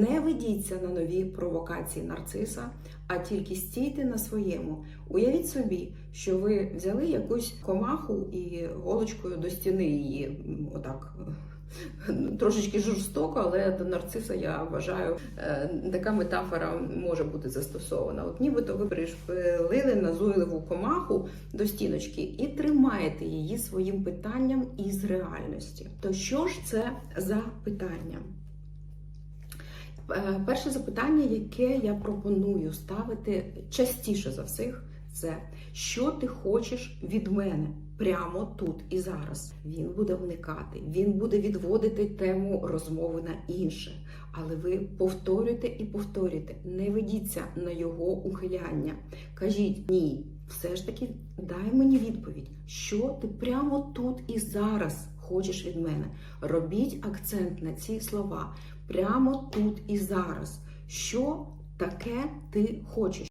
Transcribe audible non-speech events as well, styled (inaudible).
Не ведіться на нові провокації нарциса, а тільки стійте на своєму. Уявіть собі, що ви взяли якусь комаху і голочкою до стіни її отак. (laughs) Трошечки жорстоко, але до нарциса я вважаю, е, така метафора може бути застосована. От нібито ви пришпилили назойливу комаху до стіночки і тримаєте її своїм питанням із реальності. То що ж це за питання? Е, Перше запитання, яке я пропоную ставити частіше за всіх, це що ти хочеш від мене прямо тут і зараз. Він буде вникати, він буде відводити тему розмови на інше. Але ви повторюєте і повторюєте, не ведіться на його ухиляння. Кажіть ні, все ж таки дай мені відповідь, що ти прямо тут і зараз хочеш від мене. Робіть акцент на ці слова прямо тут і зараз. Що таке ти хочеш?